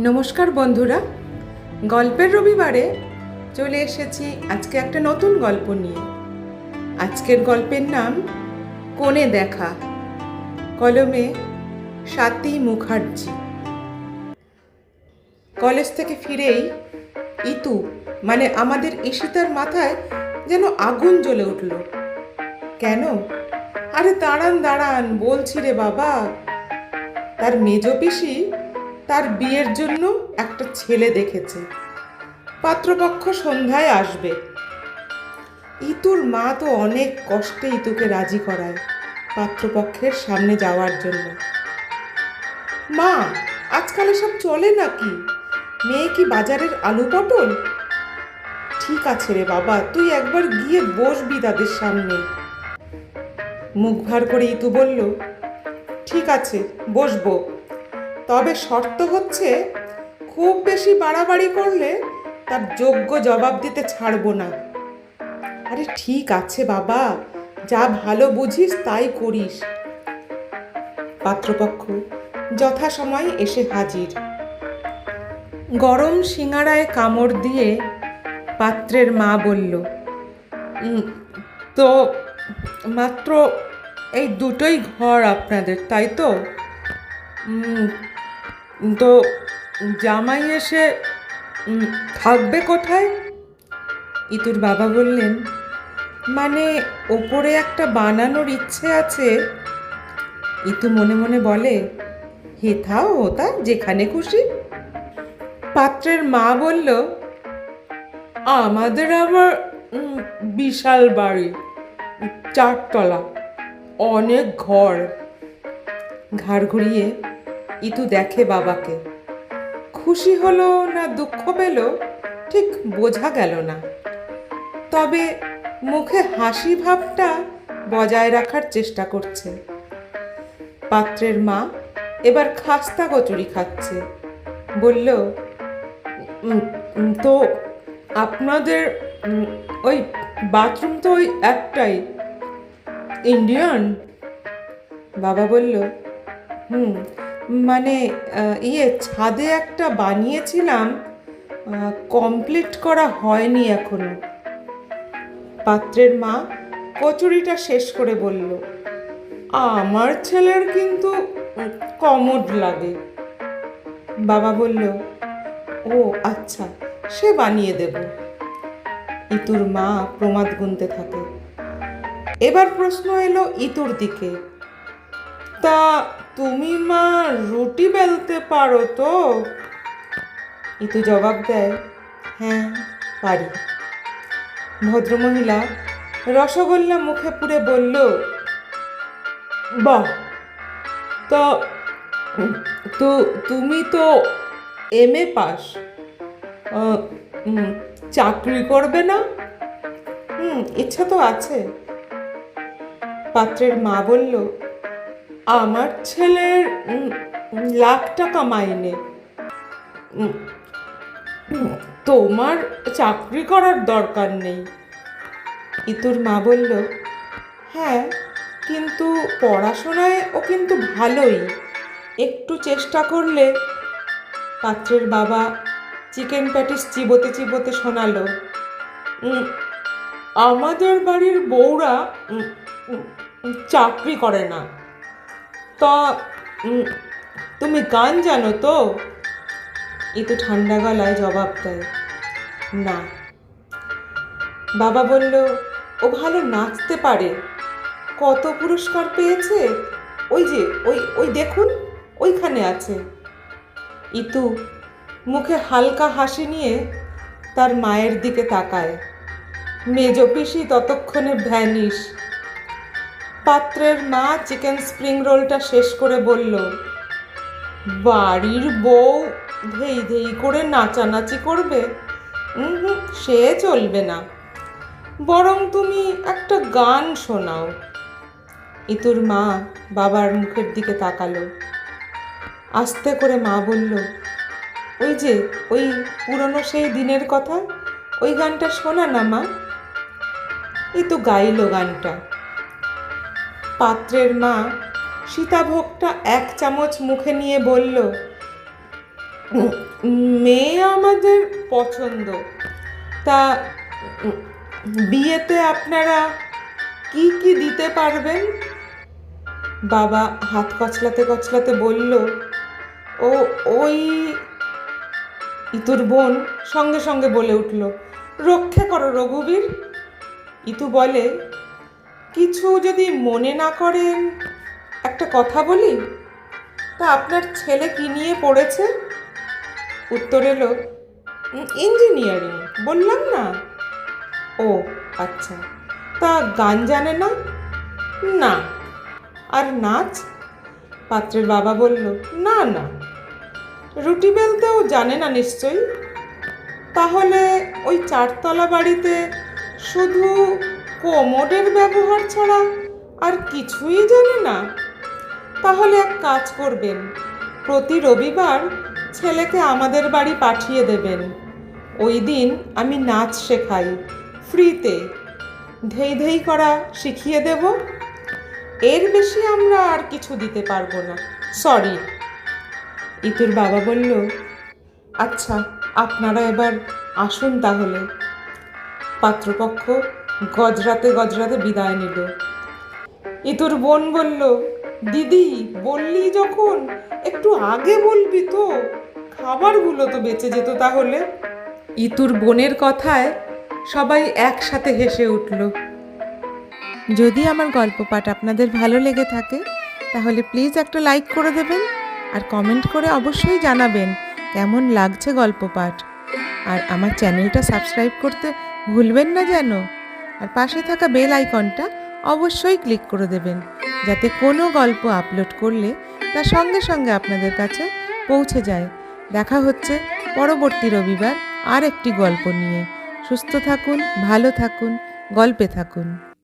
নমস্কার বন্ধুরা। গল্পের রবিবারে চলে এসেছি আজকে একটা নতুন গল্প নিয়ে। আজকের গল্পের নাম কোণে দেখা। কলমে স্বাতী মুখার্জি। কলেজ থেকে ফিরেই ইতু মানে আমাদের ঈশিতার মাথায় যেন আগুন জ্বলে উঠল। কেন? আরে দাঁড়ান দাঁড়ান, বলছি রে বাবা। তার মেজ পিসি তার বিয়ের জন্য একটা ছেলে দেখেছে। পাত্রপক্ষ সন্ধ্যায় আসবে। ইতুর মা তো অনেক কষ্টে ইতুকে রাজি করায় পাত্রপক্ষের সামনে যাওয়ার জন্য। মা, আজকাল এসব চলে নাকি? মেয়ে কি বাজারের আলু পটল? ঠিক আছে রে বাবা, তুই একবার গিয়ে বসবি তাদের সামনে। মুখ ভার করে ইতু বলল, ঠিক আছে, বসবো। তবে শর্ত হচ্ছে, খুব বেশি বাড়াবাড়ি করলে তার যোগ্য জবাব দিতে ছাড়বো না। আরে ঠিক আছে বাবা, যা ভালো বুঝিস তাই করিস। পাত্রপক্ষ যথাসময়ে এসে হাজির। গরম সিঙাড়ায় কামড় দিয়ে পাত্রের মা বলল তো মাত্র এই দুটোই ঘর আপনাদের, তাই তো? তো জামাই এসে থাকবে কোথায়? ইতুর বাবা বললেন মানে ওপরে একটা বানানোর ইচ্ছে আছে। ইতু মনে মনে বলে হেথাও হোতা, যেখানে খুশি। পাত্রের মা বলল, আমাদের আবার বিশাল বাড়ি, চারতলা, অনেক ঘর। ঘাড় ঘুরিয়ে ইতু দেখে বাবাকে। খুশি হলো না দুঃখ পেল ঠিক বোঝা গেল না। তবে মুখে হাসি ভাবটা বজায় রাখার চেষ্টা করছে। পাত্রের মা এবার খাস্তা কচুরি খাচ্ছে। বলল "উম, উম, তো আপনাদের ওই বাথরুম তো ওই একটাই। ইন্ডিয়ান? বাবা বলল হুম মানে ইয়ে ছাদে একটা বানিয়েছিলাম কমপ্লিট করা হয়নি এখনও। পাত্রের মা কচুরিটা শেষ করে বলল, আমার ছেলের কিন্তু কমোড লাগে। বাবা বলল, ও আচ্ছা সে বানিয়ে দেব। ইতুর মা প্রমাদ গুনতে থাকে। এবার প্রশ্ন এলো ইতুর দিকে। তা তুমি মা রুটি বেলতে পারো তো? ইতু জবাব দেয় হ্যাঁ পারি। ভদ্রমহিলা রসগোল্লা মুখে পুরে বলল, বাহ! তা তো, তুমি তো এম এ পাস। চাকরি করবে না? হুম, ইচ্ছা তো আছে। পাত্রের মা বলল আমার ছেলের লাখ টাকা মাইনে। তোমার চাকরি করার দরকার নেই। ইতুর মা বলল হ্যাঁ কিন্তু পড়াশোনায় ও কিন্তু ভালোই। একটু চেষ্টা করলে। পাত্রের বাবা চিকেন প্যাটিস চিবোতে চিবোতে শোনালো আমাদের বাড়ির বউরা চাকরি করে না। তা তুমি গান জানো তো? ইতু ঠান্ডা গলায় জবাব দেয়। না। বাবা বলল, ও ভালো নাচতে পারে। কত পুরস্কার পেয়েছে? ওই যে, ওই ওই দেখুন, ওইখানে আছে। ইতু মুখে হালকা হাসি নিয়ে তার মায়ের দিকে তাকায়। মেজ পিসি, ততক্ষণে ভ্যানিশ। পাত্রের মা চিকেন স্প্রিং রোলটা শেষ করে বলল, বাড়ির বউ ধেই ধেই করে নাচানাচি করবে? হুম, সে চলবে না। বরং তুমি একটা গান শোনাও। ইতুর মা বাবার মুখের দিকে তাকালো। আস্তে করে মা বলল, ওই যে, ওই পুরনো সেই দিনের কথা? ওই গানটা শোনা না মা? এই তো গাইলো গানটা। পাত্রের মা সীতাভোগটা এক চামচ মুখে নিয়ে বলল, মেয়ে আমাদের পছন্দ। তা বিয়েতে আপনারা কি কি দিতে পারবেন? বাবা হাত কচলাতে কচলাতে বলল, ও, ওই ইতুর বোন সঙ্গে সঙ্গে বলে উঠল, রক্ষে করো রঘুবীর। ইতু বলে কিছু যদি মনে না করেন, একটা কথা বলি? তা আপনার ছেলে কি নিয়ে পড়েছে? উত্তর এলো ইঞ্জিনিয়ারিং বললাম না? ও আচ্ছা তা গান জানে না? না। আর নাচ? পাত্রের বাবা বলল, না না। রুটি বেলতেও জানে না নিশ্চয়ই? তাহলে ওই চারতলা বাড়িতে শুধু কোমোডের ব্যবহার ছাড়া আর কিছুই জানে না। তাহলে এক কাজ করবেন, প্রতি রবিবার ছেলেকে আমাদের বাড়ি পাঠিয়ে দেবেন। ওই দিন আমি নাচ শেখাই, ফ্রিতে। ধেই ধেই করা শিখিয়ে দেব। এর বেশি আমরা আর কিছু দিতে পারব না। সরি। ইতুর বাবা বলল আচ্ছা আপনারা এবার আসুন তাহলে। পাত্রপক্ষ গজরাতে গজরাতে বিদায় নিল। ইতুর বোন বলল, দিদি, বললি যখন, একটু আগে বলবি তো, খাবারগুলো তো বেঁচে যেত তাহলে? ইতুর বোনের কথায় সবাই একসাথে হেসে উঠল। যদি আমার গল্প পাঠ আপনাদের ভালো লেগে থাকে, তাহলে প্লিজ একটা লাইক করে দেবেন আর কমেন্ট করে অবশ্যই জানাবেন কেমন লাগছে গল্প পাঠ। আর আমার চ্যানেলটা সাবস্ক্রাইব করতে ভুলবেন না যেন। আর পাশে থাকা বেল আইকনটা অবশ্যই ক্লিক করে দেবেন, যাতে কোনো গল্প আপলোড করলে তা সঙ্গে সঙ্গে আপনাদের কাছে পৌঁছে যায়। দেখা হচ্ছে পরবর্তী রবিবার আর একটি গল্প নিয়ে। সুস্থ থাকুন, ভালো থাকুন, গল্পে থাকুন।